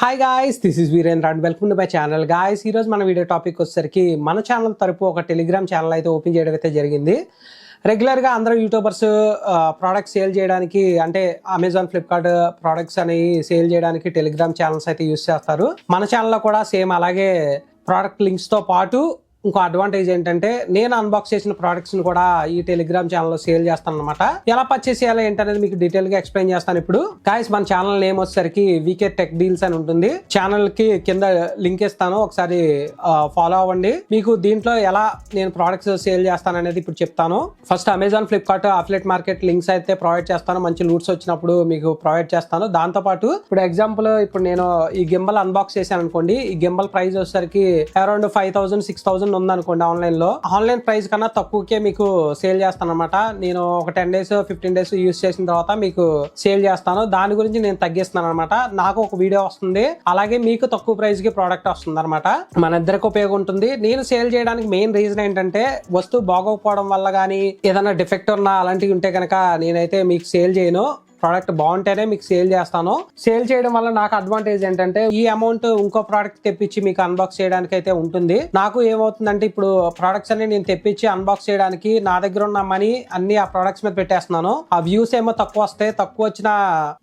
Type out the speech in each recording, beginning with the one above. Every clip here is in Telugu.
Hi guys this is Virendra and welcome to my channel guys ఈరోజు మన వీడియో టాపిక్ వచ్చేసరికి మన ఛానల్ తరపు ఒక టెలిగ్రామ్ ఛానల్ అయితే ఓపెన్ చేయడం అయితే జరిగింది. రెగ్యులర్గా అందరూ యూట్యూబర్స్ ప్రోడక్ట్స్ సేల్ చేయడానికి అంటే అమెజాన్ ఫ్లిప్కార్ట్ ప్రోడక్ట్స్ అనేవి సేల్ చేయడానికి టెలిగ్రామ్ ఛానల్స్ అయితే యూస్ చేస్తారు. మన ఛానల్లో కూడా సేమ్ అలాగే ప్రోడక్ట్ లింక్స్తో పాటు ఇంకో అడ్వాంటేజ్ ఏంటంటే నేను అన్బాక్స్ చేసిన ప్రోడక్ట్స్ని కూడా ఈ టెలిగ్రామ్ ఛానల్లో సేల్ చేస్తాను అనమాట ఎలా పర్చేస్ చేయాలి ఏంటనేది మీకు డీటెయిల్గా ఎక్స్ప్లెయిన్ చేస్తాను ఇప్పుడు. గాయస్ మన ఛానల్ నేమ్ వచ్చేసరికి వీకే టెక్ డీల్స్ అని ఉంటుంది. ఛానల్కి కింద లింక్ ఇస్తాను. ఒకసారి ఫాలో అవ్వండి. మీకు దీంట్లో ఎలా నేను ప్రోడక్ట్స్ సేల్ చేస్తాను అనేది ఇప్పుడు చెప్తాను. First Amazon Flipkart affiliate market links అయితే ప్రొవైడ్ చేస్తాను. మంచి లూట్స్ వచ్చినప్పుడు మీకు ప్రొవైడ్ చేస్తాను. దాంతో పాటు ఇప్పుడు ఎగ్జాంపుల్ ఇప్పుడు నేను ఈ గింబల్ అన్బాక్స్ చేశాను అనుకోండి. ఈ గింబల్ ప్రైస్ వచ్చేసరికి around five thousand six thousand ఉందనుకోండి ఆన్లైన్లో ఆన్లైన్ ప్రైస్ కన్నా తక్కువకే మీకు సేల్ చేస్తాను అనమాట నేను ఒక ten days fifteen days use చేసిన తర్వాత మీకు సేల్ చేస్తాను. దాని గురించి నేను తగ్గిస్తున్నాను అనమాట నాకు ఒక వీడియో వస్తుంది. అలాగే మీకు తక్కువ ప్రైస్కి ప్రోడక్ట్ వస్తుంది అనమాట మన ఇద్దరికి ఉపయోగం ఉంటుంది. నేను సేల్ చేయడానికి మెయిన్ రీజన్ ఏంటంటే వస్తువు బాగోకపోవడం వల్ల కానీ ఏదైనా డిఫెక్ట్ ఉన్నా అలాంటివి ఉంటే కనుక నేనైతే మీకు సేల్ చేయను. ప్రోడక్ట్ బాగుంటేనే మీకు సేల్ చేస్తాను. సేల్ చేయడం వల్ల నాకు అడ్వాంటేజ్ ఏంటంటే ఈ అమౌంట్ ఇంకో ప్రోడక్ట్ తెప్పించి మీకు అన్బాక్స్ చేయడానికి అయితే ఉంటుంది. నాకు ఏమవుతుందంటే ఇప్పుడు ప్రోడక్ట్స్ అన్ని నేను తెప్పించి అన్బాక్స్ చేయడానికి నా దగ్గర ఉన్న మనీ అన్ని ఆ ప్రోడక్ట్స్ మీద పెట్టేస్తున్నాను. ఆ వ్యూస్ ఏమో తక్కువ వస్తాయి. తక్కువ వచ్చిన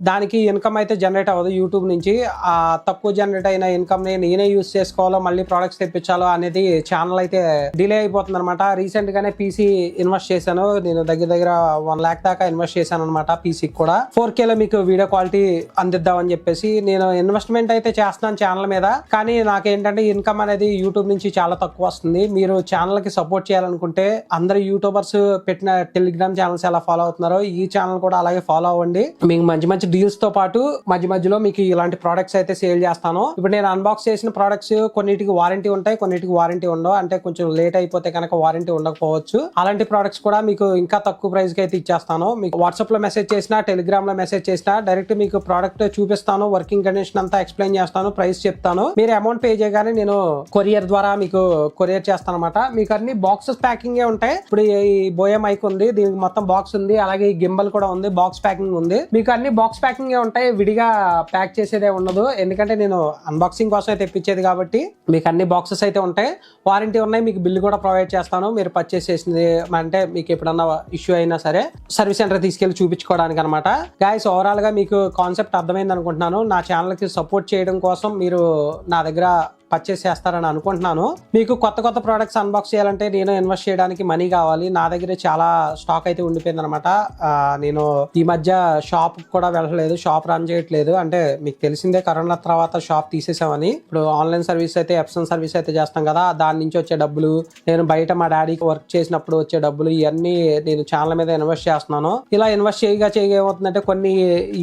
దానికి ఇన్కమ్ అయితే జనరేట్ అవ్వదు యూట్యూబ్ నుంచి. ఆ తక్కువ జనరేట్ అయిన ఇన్కమ్ని నేనే యూస్ చేసుకోవాలో మళ్ళీ ప్రోడక్ట్స్ తెప్పించాలో అనేది ఛానల్ అయితే డిలే అయిపోతుంది అనమాట రీసెంట్ గానే పీసీ ఇన్వెస్ట్ చేశాను. నేను దగ్గర దగ్గర వన్ లాక్ దాకా ఇన్వెస్ట్ చేశాను అనమాట పీసీకి కూడా. ఫోర్ కేలో మీకు వీడియో క్వాలిటీ అందిద్దామని చెప్పేసి నేను ఇన్వెస్ట్మెంట్ అయితే చేస్తున్నాను ఛానల్ మీద. కానీ నాకేంటంటే ఇన్కమ్ అనేది యూట్యూబ్ నుంచి చాలా తక్కువ వస్తుంది. మీరు ఛానల్కి సపోర్ట్ చేయాలనుకుంటే అందరు యూట్యూబర్స్ పెట్టిన టెలిగ్రామ్ ఛానల్స్ ఎలా ఫాలో అవుతున్నారో ఈ ఛానల్ కూడా అలాగే ఫాలో అవ్వండి. మీకు మంచి మంచి డీల్స్తో పాటు మధ్య మధ్యలో మీకు ఇలాంటి ప్రోడక్ట్స్ అయితే సేల్ చేస్తాను. ఇప్పుడు నేను అన్బాక్స్ చేసిన ప్రోడక్ట్స్ కొన్నిటికి వారంటీ ఉంటాయి కొన్నిటికి వారంటీ ఉండవు. అంటే కొంచెం లేట్ అయిపోతే కనుక వారంటీ ఉండకపోవచ్చు. అలాంటి ప్రోడక్ట్స్ కూడా మీకు ఇంకా తక్కువ ప్రైస్కి అయితే ఇచ్చేస్తాను. మీకు వాట్సాప్లో మెసేజ్ చేసిన టెలిగ్రామ్ టెలిగ్రామ్లో మెసేజ్ చేసినా డైరెక్ట్ మీకు ప్రోడక్ట్ చూపిస్తాను వర్కింగ్ కండిషన్ అంతా ఎక్స్ప్లెయిన్ చేస్తాను ప్రైస్ చెప్తాను. మీరు అమౌంట్ పే చేయగానే నేను కొరియర్ ద్వారా మీకు కొరియర్ చేస్తాను అనమాట మీకు అన్ని బాక్సెస్ ప్యాకింగ్ ఉంటాయి. ఇప్పుడు ఈ బోయే మైక్ ఉంది దీనికి మొత్తం బాక్స్ ఉంది అలాగే ఈ గింబల్ కూడా ఉంది బాక్స్ ప్యాకింగ్ ఉంది. మీకు అన్ని బాక్స్ ప్యాకింగ్ ఉంటాయి విడిగా ప్యాక్ చేసేదే ఉండదు. ఎందుకంటే నేను అన్బాక్సింగ్ కోసం అయితే తెప్పించేది కాబట్టి మీకు అన్ని బాక్సెస్ అయితే ఉంటాయి. వారంటీ ఉన్నాయి మీకు బిల్లు కూడా ప్రొవైడ్ చేస్తాను. మీరు పర్చేస్ చేసింది అంటే మీకు ఎప్పుడన్నా ఇష్యూ అయినా సరే సర్వీస్ సెంటర్ తీసుకెళ్ళి చూపించుకోవడానికి అనమాట గాయస్ ఓవరాల్గా మీకు కాన్సెప్ట్ అర్థమైంది అనుకుంటున్నాను నా ఛానల్కి సపోర్ట్ చేయడం కోసం మీరు నా దగ్గర పర్చేస్ చేస్తారని అనుకుంటున్నాను. మీకు కొత్త కొత్త ప్రోడక్ట్స్ అన్బాక్స్ చేయాలంటే నేను ఇన్వెస్ట్ చేయడానికి మనీ కావాలి. నా దగ్గర చాలా స్టాక్ అయితే ఉండిపోయింది అనమాట నేను ఈ మధ్య షాప్ కూడా వెళ్ళలేదు. షాప్ రన్ చేయట్లేదు. అంటే మీకు తెలిసిందే కరోనా తర్వాత షాప్ తీసేసామని. ఇప్పుడు ఆన్లైన్ సర్వీస్ అయితే ఎప్సన్ సర్వీస్ అయితే చేస్తాం కదా. దాని నుంచి వచ్చే డబ్బులు నేను బయట మా డాడీకి వర్క్ చేసినప్పుడు వచ్చే డబ్బులు ఇవన్నీ నేను ఛానల్ మీద ఇన్వెస్ట్ చేస్తున్నాను. ఇలా ఇన్వెస్ట్ చేయగా చేయగా కొన్ని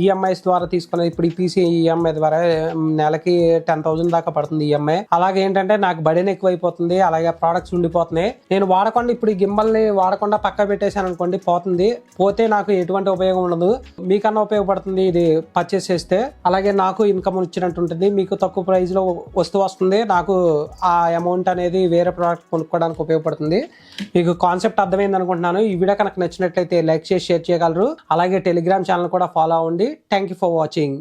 ఈఎంఐస్ ద్వారా తీసుకునే ఇప్పుడు ఈ పీసీ ఈఎంఐ ద్వారా నెలకి టెన్ థౌసండ్ దాకా పడుతుంది ఈఎంఐ అలాగే ఏంటంటే నాకు బడిన ఎక్కువైపోతుంది అలాగే ప్రోడక్ట్స్ ఉండిపోతున్నాయి. నేను వాడకుండా ఇప్పుడు ఈ ని వాడకుండా పక్క పెట్టేశాను అనుకోండి పోతుంది. పోతే నాకు ఎటువంటి ఉపయోగం ఉండదు. మీకన్నా ఉపయోగపడుతుంది ఇది పర్చేస్ చేస్తే. అలాగే నాకు ఇన్కమ్ వచ్చినట్టు ఉంటుంది. మీకు తక్కువ ప్రైస్లో వస్తువు వస్తుంది. నాకు ఆ అమౌంట్ అనేది వేరే ప్రోడక్ట్ కొనుక్కోవడానికి ఉపయోగపడుతుంది. మీకు కాన్సెప్ట్ అర్థమైంది అనుకుంటున్నాను. ఈ వీడియో కనుక నచ్చినట్లయితే లైక్ చేసి షేర్ చేయగలరు. అలాగే టెలిగ్రామ్ ఛానల్ కూడా ఫాలో అవ్వండి. Thank you for watching